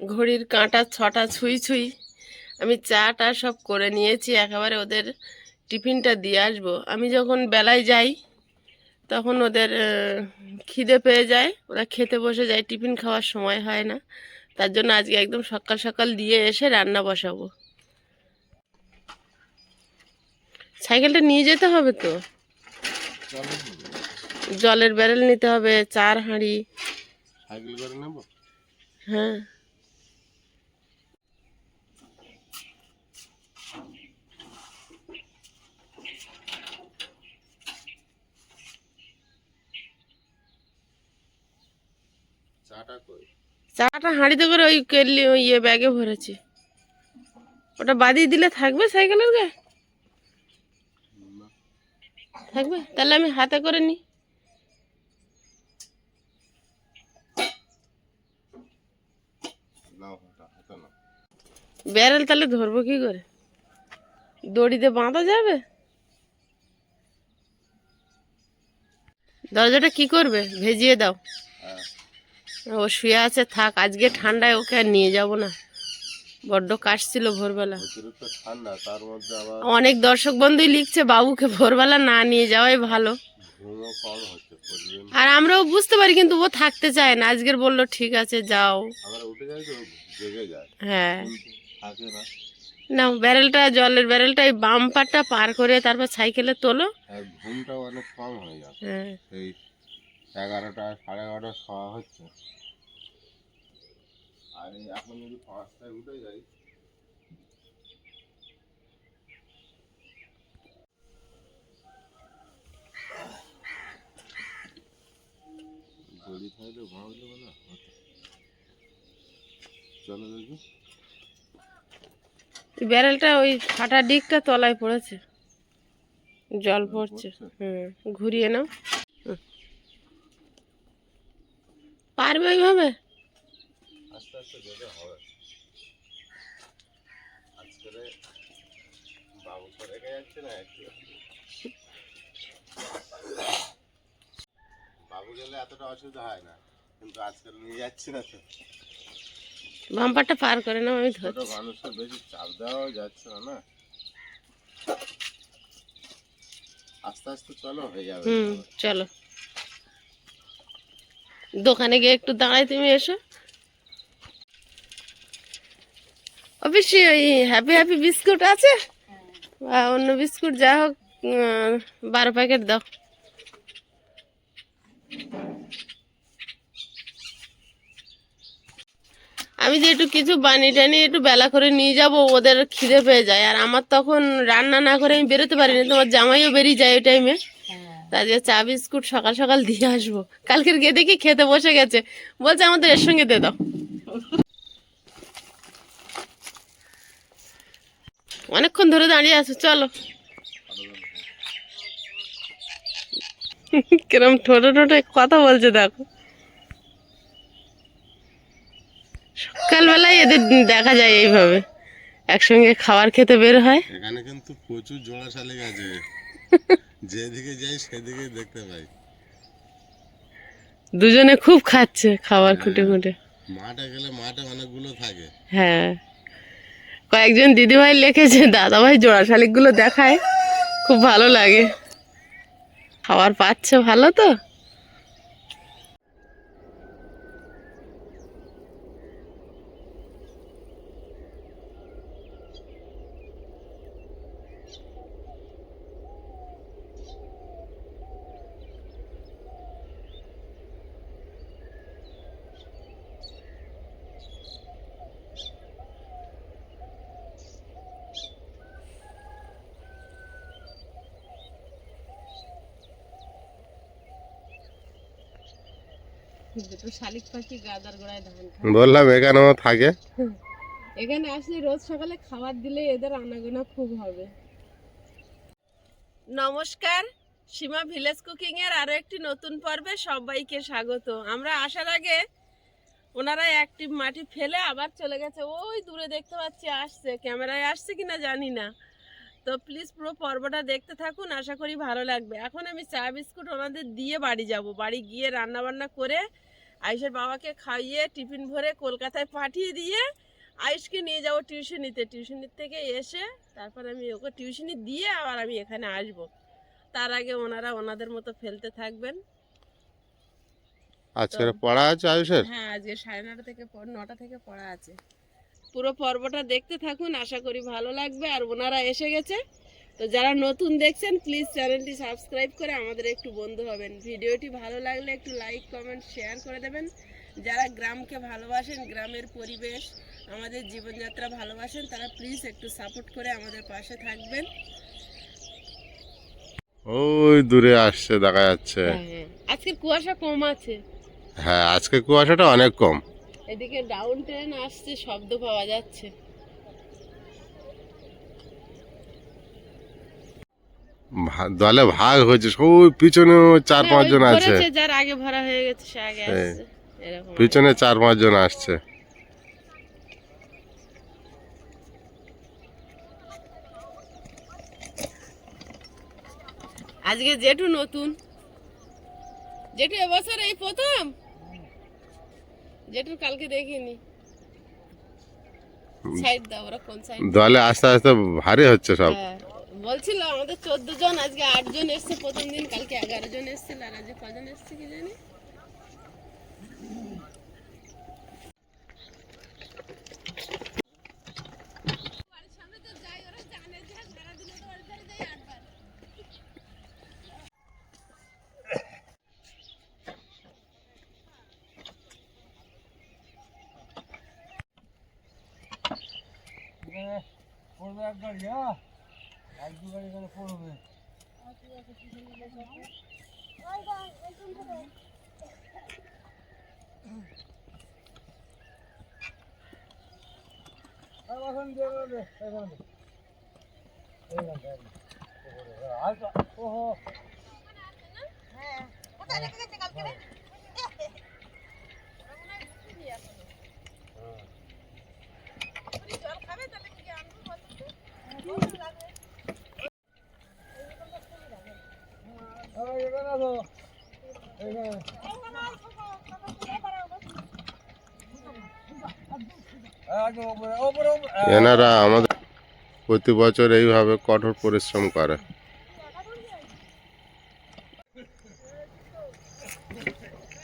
ঘড়ির কাঁটা ছটা ছুঁই ছুঁই। আমি চাটা সব করে নিয়েছি একেবারে ওদের টিফিনটা দিয়ে আসব। আমি যখন বেলায় যাই তখন ওদের খিদে পেয়ে যায় ওরা খেতে বসে যায় টিফিন খাওয়ার সময় হয় না। তার জন্য আজকে একদম সকাল সকাল দিয়ে এসে রান্না বসাবো। সাইকেলটা নিয়ে যেতে হবে তো? জলের ব্যারেল নিতে হবে চার হাঁড়ি। হ্যাঁ। চাটা হাঁড়িতে করে ওই ওই ইয়ে ব্যাগে ভরেছি। ওটা বাদিয়ে দিলে থাকবে সাইকেলের গায়ে? থাকবে? তাহলে আমি হাতে করে নিই ব্যারেল তাহলে ধরবো কি করে? দড়িতে বাঁধা যাবে? দরজাটা কি করবে? ভেজিয়ে দাও। ও শুয়ে আছে থাক আজকে ঠান্ডায় ওকে আর নিয়ে যাব না। বড্ড কাশছিল ভোরবেলা। অনেক দর্শক বন্ধুই লিখছে বাবুকে ভোরবেলা না নিয়ে যাওয়াই ভালো। আর আমরাও বুঝতে পারি কিন্তু ও থাকতে চায় না। আজকের বলল ঠিক আছে যাও। হ্যাঁ। না। ব্যারেলটা জলের ব্যারেলটা এই বাম্পারটা পার করে তারপর সাইকেলে তোলো। ঘুমটাও অনেক কম হয়ে যাচ্ছে। হ্যাঁ। এগারোটা সাড়ে এগারোটা খাওয়া হচ্ছে। আর এখন যদি পাঁচটায় উঠে যাই। গড়ি থাকলে ভাঙলে না? চলো দেখি। ব্যারেলটা ওই ফাটা দিকটা তলায় পড়েছে। জল পড়ছে। হুম ঘুরিয়ে নাও। পারবে ওইভাবে? আস্তে আস্তে যেতে হবে। আজকে বাবু তো রেখে যাচ্ছে না একটু। বাবু গেলে এতটা অসুবিধা হয় না কিন্তু আজকাল নিয়ে যাচ্ছি না তো। বাম্পারটা পার করে না আমি ধরছি। মানুষের বেশি চাপ দেওয়াও যাচ্ছে না না? আস্তে আস্তে চলো হয়ে যাবে। হুম চলো। দোকানে গিয়ে একটু দাঁড়াই তুমি এসো। অবশ্যই ওই হ্যাপি হ্যাপি বিস্কুট আছে। বা অন্য বিস্কুট যা হোক বারো প্যাকেট দাও। আমি যে একটু কিছু বানিয়ে টানিয়ে একটু বেলা করে নিয়ে যাব ওদের খিদে পেয়ে যায়। আর আমার তখন রান্না না করে আমি বেরোতে পারিনি তোমার জামাইও বেরিয়ে যায় ওই টাইমে তাদের চা বিস্কুট সকাল সকাল দিয়ে আসব। কালকের গিয়ে দেখি খেতে বসে গেছে। বলছে আমাদের এর সঙ্গে দিয়ে দাও। অনেকক্ষণ ধরে দাঁড়িয়ে আছো চলো। কিরম ঠোঁটে ঠোঁটে কথা বলছে দেখো। সকালবেলায় এদের দেখা যায় এইভাবে। একসঙ্গে খাবার খেতে বের হয়। এখানে কিন্তু প্রচুর জোড়া শালিক আছে যেদিকে যাই সেদিকে দেখতে পাই। দুজনে খুব খাচ্ছে খাবার খুঁটে খুঁটে। মাঠে গেলে মাঠে অনেকগুলো থাকে। হ্যাঁ। কয়েকজন দিদিভাই লিখেছে দাদাভাই জোড়া শালিকগুলো দেখায়। খুব ভালো লাগে। খাবার পাচ্ছে ভালো তো? শালিক পাখি গাদার গোড়ায় ধান বললাম এখানেও থাকে। এখানে আসলে রোজ সকালে খাবার দিলে এদের আনাগোনা খুব হবে। নমস্কার সীমা ভিলেজ কুকিং এর আরও একটি নতুন পর্বে সবাইকে স্বাগত। আমরা আসার আগে ওনারা একটি মাটি ফেলে আবার চলে গেছে। ওই দূরে দেখতে পাচ্ছি আসছে। ক্যামেরায় আসছে কিনা জানি না। তো প্লিজ পুরো পর্বটা দেখতে থাকুন আশা করি ভালো লাগবে। এখন আমি চা বিস্কুট ওনাদের দিয়ে বাড়ি যাব। বাড়ি গিয়ে রান্না বান্না করে আয়ুষের বাবাকে খাইয়ে টিফিন ভরে কলকাতায় পাঠিয়ে দিয়ে আয়ুষকে নিয়ে যাব টিউশনিতে টিউশনির থেকে এসে তারপর আমি ওকে টিউশনি দিয়ে আবার আমি এখানে আসব। তার আগে ওনারা ওনাদের মতো ফেলতে থাকবেন। আজকের পড়া আছে আয়ুষের হ্যাঁ আজকে সাড়ে নটা থেকে নটা থেকে পড়া আছে। পুরো পর্বটা দেখতে থাকুন আশা করি ভালো লাগবে। আর ওনারা এসে গেছে। তো যারা নতুন দেখছেন প্লিজ চ্যানেলটি সাবস্ক্রাইব করে আমাদের একটু বন্ধু হবেন। ভিডিওটি ভালো লাগলে একটু লাইক কমেন্ট শেয়ার করে দেবেন। যারা গ্রামকে ভালোবাসেন গ্রামের পরিবেশ আমাদের জীবনযাত্রা ভালোবাসেন তারা প্লিজ একটু সাপোর্ট করে আমাদের পাশে থাকবেন। ওই দূরে আসছে দেখা যাচ্ছে। আজকে কুয়াশা কম আছে। হ্যাঁ আজকে কুয়াশাটা অনেক কম। এদিকে ডাউন ট্রেন আসছে শব্দ পাওয়া যাচ্ছে। দলে ভাগ হয়েছে ওই পিছনেও চার হ্যাঁ, পাঁচজন আছে। যার আগে ভরা হয়ে গেছে সে আগে। আসছে পিছনে চার পাঁচজন আসছে। আজকে জেঠু নতুন। জেঠু এবছর এই প্রথম? জেঠু কালকে দেখিনি। সাইড দাও ওরা কোন সাইড দলে আস্তে আস্তে ভারী হচ্ছে সব। হ্যাঁ। বলছিল আমাদের চোদ্দ জন, আজকে আট জন এসছে, প্রথম দিন, কালকে এগারো জন এসছিল, আর আজকে কজন এসছে কি জানি? পড়বে এক গাড়ি হ্যাঁ এক দু গাড়ি করে পড়বে আর এখন দিয়ে দেবে এখানে এইখানটা আর ওহো এই এখানে আসো এইখানে একদম উপরে উপরে উপরে এনারা আমাদের প্রতি বছর এইভাবে কঠোর পরিশ্রম করে।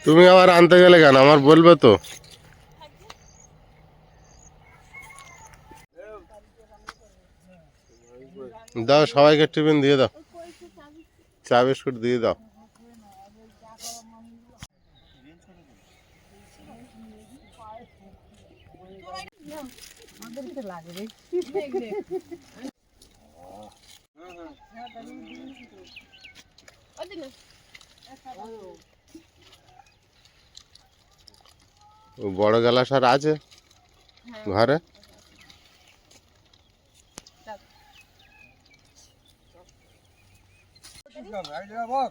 তুমি আবার আনতে গেলে কেন? আমার বলবে তো। দাও, সবাইকে টিফিন দিয়ে দাও। চা বিস্কুট দিয়ে দাও। বড় গেলাস আর আছে ঘরে? বল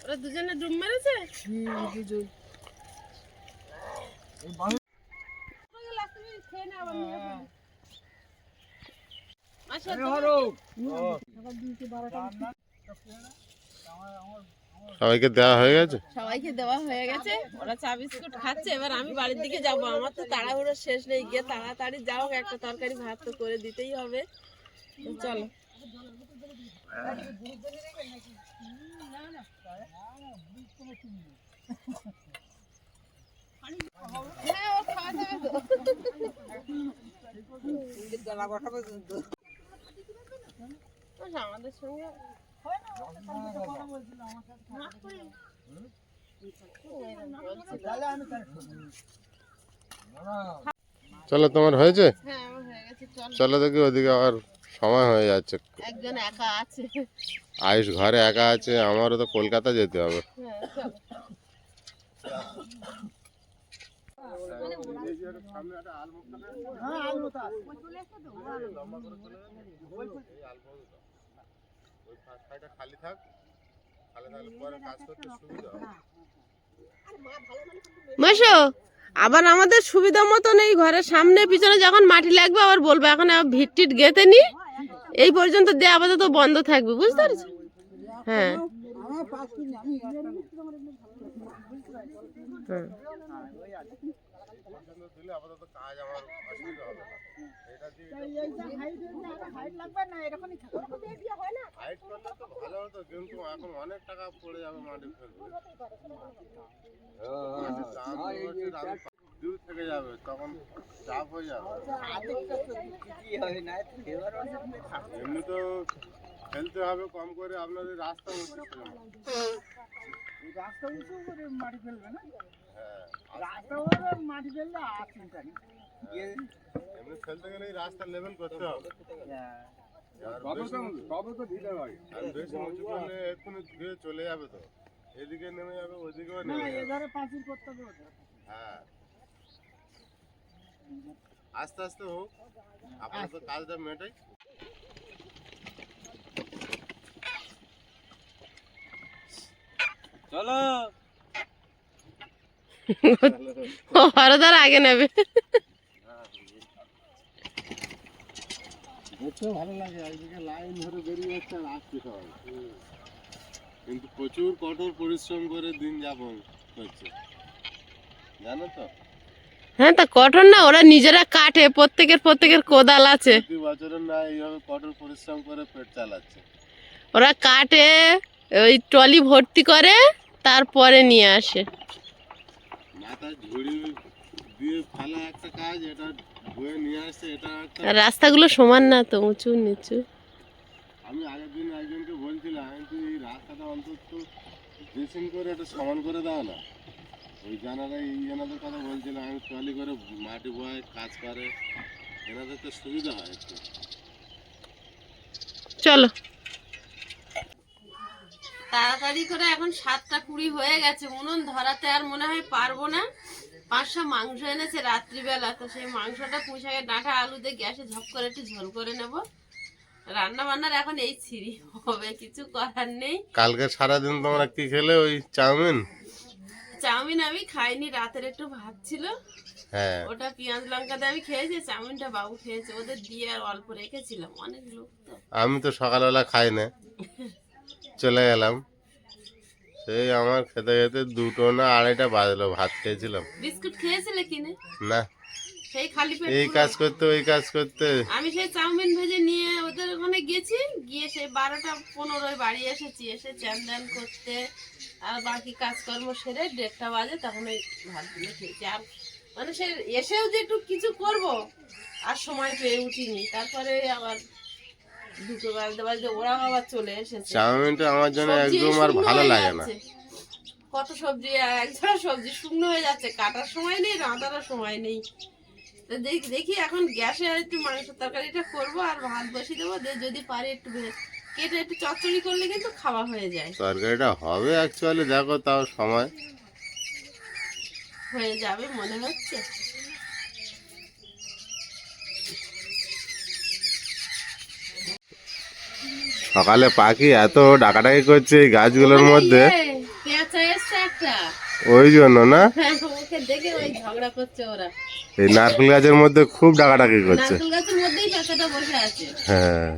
ওরা দুজনে ডুব মেরেছে? বাড়ি আচ্ছা হলো সবাইকে দেওয়া হয়ে গেছে? সবাইকে দেওয়া হয়ে গেছে। ওরা চা বিস্কুট খাচ্ছে। এবার আমি বাড়ির দিকে যাব। আমার তো তাড়াহুড়ো শেষ নেই। গিয়ে তাড়াতাড়ি যাও। একটা তরকারি ভাত তো করে দিতেই হবে। চলো। আমাদের সঙ্গে চলো তোমার হয়েছে? হ্যাঁ আমার গেছে চলো। চলো দেখি ওদিকে আবার সময় হয়ে যাচ্ছে। একজন একা আছে। আয়ুষ ঘরে একা আছে আমারও তো কলকাতা যেতে হবে। হ্যাঁ চলো খালি থাক। খালি থাকলে পরে কাজ করতে সুবিধা মাসো আবার আমাদের সুবিধা মতন এই ঘরের সামনে পিছনে যখন মাটি লাগবে আবার বলব এখন ভিট টিট গেতে নি। এই পর্যন্ত দিয়ে আপাতত বন্ধ থাকবে বুঝতে পারছ? হ্যাঁ। নেই। হ্যাঁ দূর থেকে যাবে তখন চাপ হয়ে যাবে। এমনি তো ফেলতে হবে কম করে আপনাদের রাস্তা উঁচু রাস্তা উঁচু করে মাটি ফেলবে না? হ্যাঁ। রাস্তা মাটি ফেললে আর চিন্তা নেই। এমনি ফেলতে গেলে এই রাস্তা লেভেল করতে হবে আর বেশি আর বেশি উঁচু করলে এক্ষুনি ধুয়ে চলে যাবে তো এদিকে নেমে যাবে ওইদিকেও না নেমে যাবে এধারে পাঁচিল করতে হবে ওধারে। হ্যাঁ আস্তে আস্তে হোক আপাতত কাজটা মেটাই ও হরদার আগে নেবে দেখতেও ভালো লাগে একদিকে লাইন ধরে বেরিয়ে যাচ্ছে আর আসছে সবাই কিন্তু প্রচুর কঠোর পরিশ্রম করে দিন যাপন করছে। জানো তো? হ্যাঁ তা কঠোর না ওরা নিজেরা কাটে প্রত্যেকের প্রত্যেকের কোদাল আছে। প্রতি বছরের না এইভাবে কঠোর পরিশ্রম করে পেট চালাচ্ছে। ওরা কাটে ওই ট্রলি ভর্তি করে তারপরে নিয়ে আসে। মাথায় ঝুড়ি দিয়ে ফেলা একটা কাজ এটা বয়ে নিয়ে আসছে এটা রাস্তাগুলো সমান না তো উঁচু নিচু। আমি আগের দিন একজনকে বলছিলাম আমি তুই এই রাস্তাটা অন্তত ড্রেসিং করে এটা সমান করে দাও না। ওই জানারা এই জানাদের কথা বলছিলাম আমি ট্রলি করে মাটি বয় কাজ করে। এনাদের তো সুবিধা হয় একটু। চলো। তাড়াতাড়ি করে এখন সাতটা কুড়ি হয়ে গেছে উনুন ধরাতে আর মনে হয় পারব না। পাঁচশো মাংস এনেছে রাত্রিবেলা তো সেই মাংসটা পুঁশাকে ডাঁটা আলু দিয়ে গ্যাসে ঝপ করে একটু ঝোল করে নেব। রান্না বান্নার এখন এই ছিঁড়ি হবে কিছু করার নেই। কালকে সারাদিন তোমরা কি খেলে ওই চাউমিন? চাউমিন আমি খাইনি রাতের একটু ভাত ছিল। হ্যাঁ। ওটা পেঁয়াজ লঙ্কা দিয়ে আমি খেয়েছি চাউমিনটা বাবু খেয়েছে ওদের দিয়ে আর অল্প রেখেছিলাম অনেক লোক তো আমি তো সকালবেলা খাই না। চলে গেলাম। সেই আমার খেতে খেতে দুটো না আড়াইটা বাজলো ভাত খেয়েছিলাম। বিস্কুট খেয়েছিলে কিনে? না। সেই খালি পেট এই কাজ করতে ওই কাজ করতে। আমি সেই চাউমিন ভেজে নিয়ে ওদের ওখানে গেছি গিয়ে সেই বারোটা পনেরোয় বাড়ি এসেছি এসে চ্যান করতে আর বাকি কাজকর্ম সেরে দেড়টা বাজে তখন ওই ভাতগুলো খেয়েছি। আর মানে সে এসেও যে একটু কিছু করব আর সময় পেয়ে উঠিনি। তারপরে আবার দুটো বাজতে বাজতে ওরা আবার চলে এসেছে। চাউমিনটা আমার জন্য একদম আর ভালো লাগে না। কত সবজি সবজি শুকনো হয়ে যাচ্ছে। কাটার সময় নেই রাঁধারও সময় নেই। তো দেখি এখন গ্যাসে আর একটু মাংস তরকারিটা করব আর ভাত বসিয়ে দেবো। যদি পারি একটু কেটে একটু চচ্চড়ি করলে কিন্তু খাওয়া হয়ে যায়। তরকারিটা হবে অ্যাকচুয়ালি দেখো তাও সময়। হয়ে যাবে মনে হচ্ছে। সকালে পাখি এত ডাকাডাকি করছে এই গাছগুলোর মধ্যে। ওই জন্য না? হ্যাঁ, এই নারকেল গাছের মধ্যে খুব ডাকাডাকি করছে। হ্যাঁ।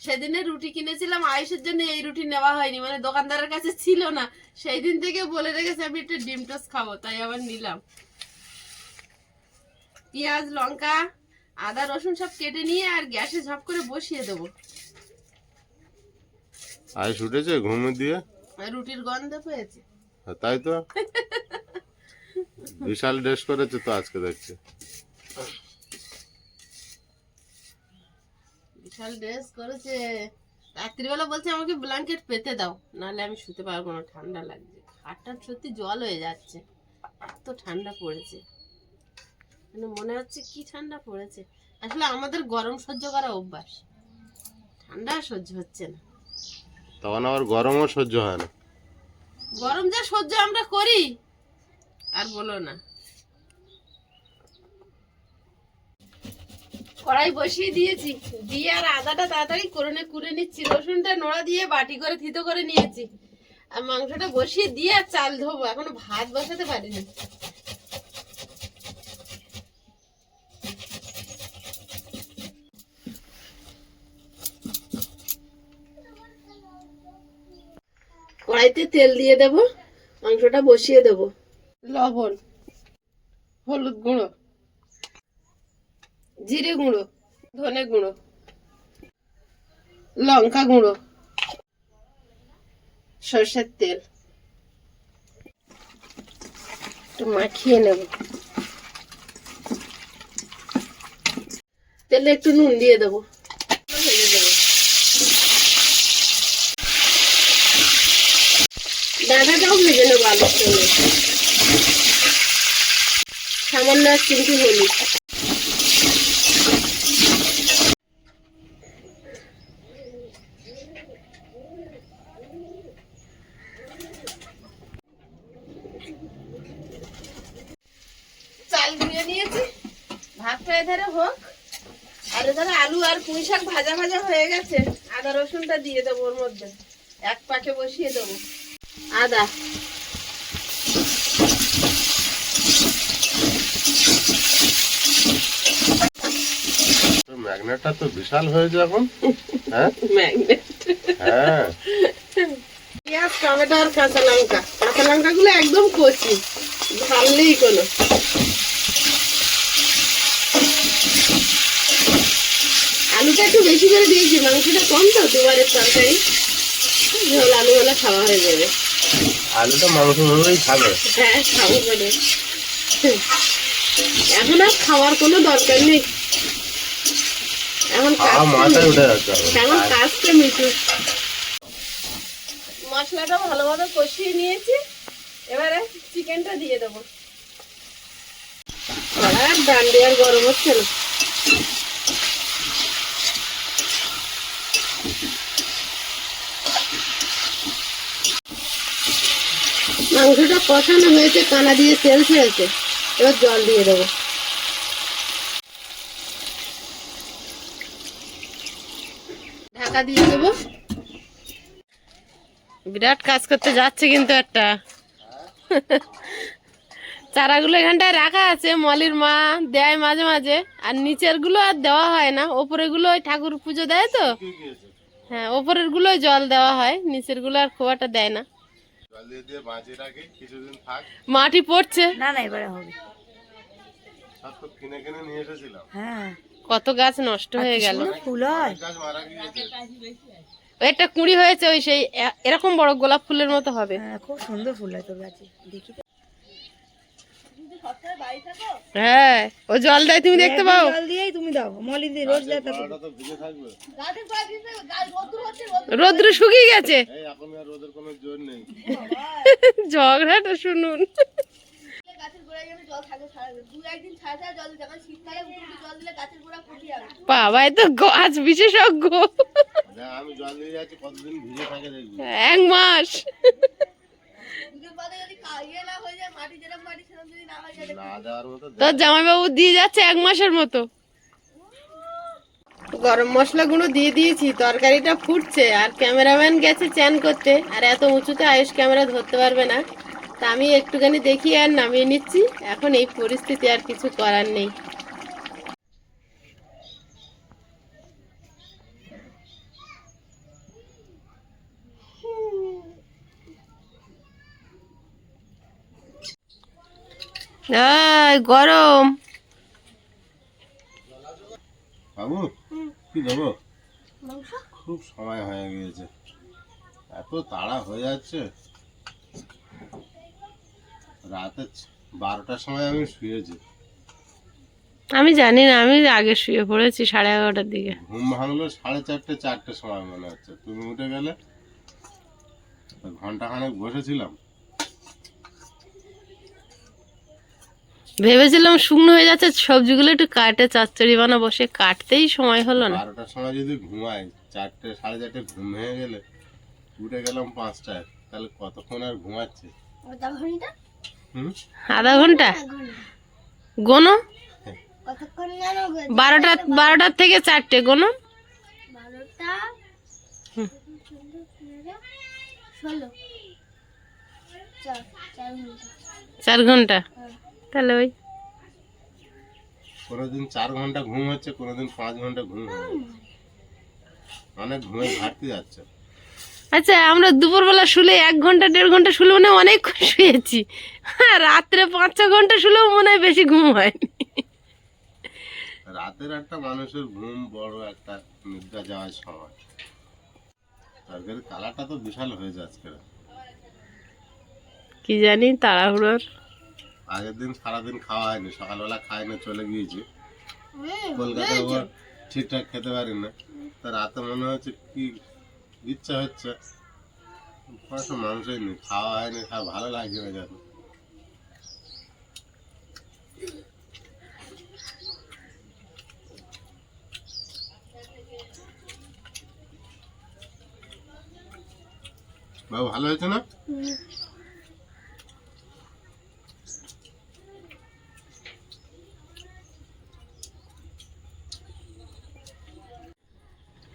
সেদিনে রুটি কিনেছিলাম আয়ুষের জন্য এই রুটি নেওয়া হয়নি। মানে দোকানদারের কাছে ছিল না। সেই দিন থেকে বলে রেখেছে আমি একটু ডিম টোস্ট খাব। তাই আবার নিলাম। পেঁয়াজ লঙ্কা আদা রসুন সব কেটে নিয়ে আর গ্যাসে ঝপ করে বসিয়ে দেবো। আজ উঠেছে ঘুমে দিয়ে? রুটির গন্ধ পেয়েছে। তাই তো? বিশাল ড্রেস করেছে তো আজকে দেখছি। বিশাল ড্রেস করেছে। রাত্রিবেলা বলছে আমাকে ব্ল্যাঙ্কেট পেতে দাও নাহলে আমি শুতে পারব না ঠান্ডা লাগছে। খাটটা সত্যি জল হয়ে যাচ্ছে এত ঠান্ডা পড়েছে। মানে মনে হচ্ছে কি ঠান্ডা পড়েছে। আসলে আমাদের গরম সহ্য করা অভ্যাস। ঠান্ডা সহ্য হচ্ছে না। তখন আবার গরমও সহ্য হয় না। গরম যা সহ্য আমরা করি আর বলো না। কড়াই বসিয়ে দিয়েছি দিয়ে আর আদাটা তাড়াতাড়ি করে কুড়ে নিচ্ছি। রসুনটা নোড়া দিয়ে বাটি করে থিতো করে নিয়েছি। আর মাংসটা বসিয়ে দিয়ে আর চাল ধোবো। এখনও ভাত বসাতে পারিনি। কড়াইতে তেল দিয়ে দেব, মাংসটা বসিয়ে দেব। লবণ, হলুদ গুঁড়ো, জিরে গুঁড়ো, ধনে গুঁড়ো, লঙ্কা গুঁড়ো, সর্ষের তেল। একটু মাখিয়ে নেব। তেলে একটু নুন দিয়ে দেবো ভেজে দেবো ডাঁটাটাও ভেজে নেব আলুর সঙ্গে সামান্য চিমটি হলুদ। চাল ধুয়ে নিয়েছি। ভাতটা এধারে হোক। আর এধারে আলু আর পুঁই শাক ভাজা ভাজা হয়ে গেছে। আদা রসুনটা দিয়ে দেবো ওর মধ্যে। এক পাকে বসিয়ে দেবো। আদা। ম্যাগনেটটা তো বিশাল হয়েছে এখন। হ্যাঁ? ম্যাগনেট হ্যাঁ। পেঁয়াজ টমেটো আর কাঁচা লঙ্কা। কাঁচা লঙ্কা গুলো একদম কচি ঢাললেই কোনো। আলুটা একটু বেশি করে দিয়েছি মাংসটা কম তো দুবারের তরকারি। ঝোল আলু হলে খাওয়া হয়ে যাবে। আলুটা মাংস হলেই খাবে। হ্যাঁ খাব করে এখন আর খাওয়ার কোনো দরকার নেই। এখন এখন। এখন কাজটা মশলাটা ভালোভাবে কষিয়ে নিয়েছি। এবারে চিকেনটা দিয়ে দেবো। আর ডান্ডি আর গরম হচ্ছে না। মাংসটা কষানো হয়েছে কানা দিয়ে তেল ছেড়েছে। এবার জল দিয়ে দেবো। ঢাকা দিয়ে দেবো। বিরাট কাজ করতে যাচ্ছে কিন্তু একটা। চারাগুলো এখানটায় রাখা আছে মলির মা দেয় মাঝে মাঝে আর নিচেরগুলো আর দেওয়া হয় না। ওপরেরগুলো ওই ঠাকুর পুজো দেয় তো? হ্যাঁ ওপরেরগুলো জল দেওয়া হয় নিচেরগুলো আর খুব একটা দেয় না। জল দিয়ে দিয়ে বাঁচিয়ে রাখি কিছুদিন থাক। মাটি পড়ছে। না না এবারে হবে। কিনে কিনে নিয়ে এসেছিলাম। হ্যাঁ। কত গাছ নষ্ট হয়ে গেল। ফুল হয়। গাছ একটা কুড়ি হয়েছে ওই সেই এরকম বড় গোলাপ ফুলের মতো হবে। হ্যাঁ খুব সুন্দর ফুল হয় তোর গাছে। দেখি। হ্যাঁ ও জল দেয় তুমি দেখতে পাও? জল দিয়েই তুমি দাও। মলি দিয়ে রোজ দেয় তারপর ওটা তো গেছে বাবা তো বিশেষজ্ঞ। আমি জল দিয়ে যাচ্ছি কতদিন ভিজে থাকে দেখবি। এক মাস। না তোর জামাইবাবু দিয়ে যাচ্ছে এক মাসের মতো। গরম মশলা গুঁড়ো দিয়ে দিয়েছি তরকারিটা ফুটছে আর ক্যামেরাম্যান গেছে চ্যান করতে আর এত উঁচুতে আয়ুষ ক্যামেরা ধরতে পারবে না। তা আমি একটুখানি দেখি আর নামিয়ে নিচ্ছি। এখন এই পরিস্থিতি আর কিছু করার নেই। গরম। বাবু কি দেবো? খুব সময় হয়ে গিয়েছে। এত তাড়া হয়ে যাচ্ছে। রাতে বারোটার সময় আমি শুয়েছি। আমি জানি না আমি আগে শুয়ে পড়েছি সাড়ে এগারোটার দিকে। ঘুম ভাঙলো সাড়ে চারটে চারটের সময় মনে হচ্ছে। তুমি উঠে গেলে ঘণ্টা খানেক বসেছিলাম। ভেবেছিলাম শুকনো হয়ে যাচ্ছে সবজিগুলো একটু কাটে চচ্চড়ি বানাবো সে কাটতেই সময় হলো না। বারোটার সময় যদি ঘুমাই চারটে সাড়ে চারটে ঘুম ভেঙে গেলে উঠে গেলাম পাঁচটায় তাহলে কতক্ষণ আর ঘুমাচ্ছে? আধা ঘণ্টা? গোনো? বারোটা বারোটার থেকে চারটে, গোনো? চার ঘণ্টা। তাহলে ওই কোনোদিন চার ঘণ্টা ঘুম হচ্ছে, কোনোদিন পাঁচ ঘণ্টা ঘুম হচ্ছে। অনেক ঘুমের ঘাটতি যাচ্ছে আচ্ছা আমরা দুপুরবেলা শুলে এক ঘণ্টা দেড় ঘণ্টা শুলে মনে হয় অনেকক্ষণ শুয়েছি হ্যাঁ রাত্রে পাঁচ ছ ঘণ্টা শুলেও মনে হয় বেশি ঘুম হয়নি। রাতের একটা মানুষের ঘুম বড় একটা নিদ্রা যাওয়ার সময় তরকারির কালারটা তো বিশাল হয়ে যাচ্ছে কি জানি তাড়াহুড়োর। আগের দিন সারাদিন খাওয়া হয়নি সকালবেলা খাই না চলে গিয়েছি। কলকাতায় ঠিকঠাক খেতে পারি না তা রাতে মনে হচ্ছে কি ইচ্ছা হচ্ছে। কোনো মানুষই নেই খাওয়া হয়নি, খাওয়া ভালো লাগছে না যেন বাবু ভালো হয়েছে না?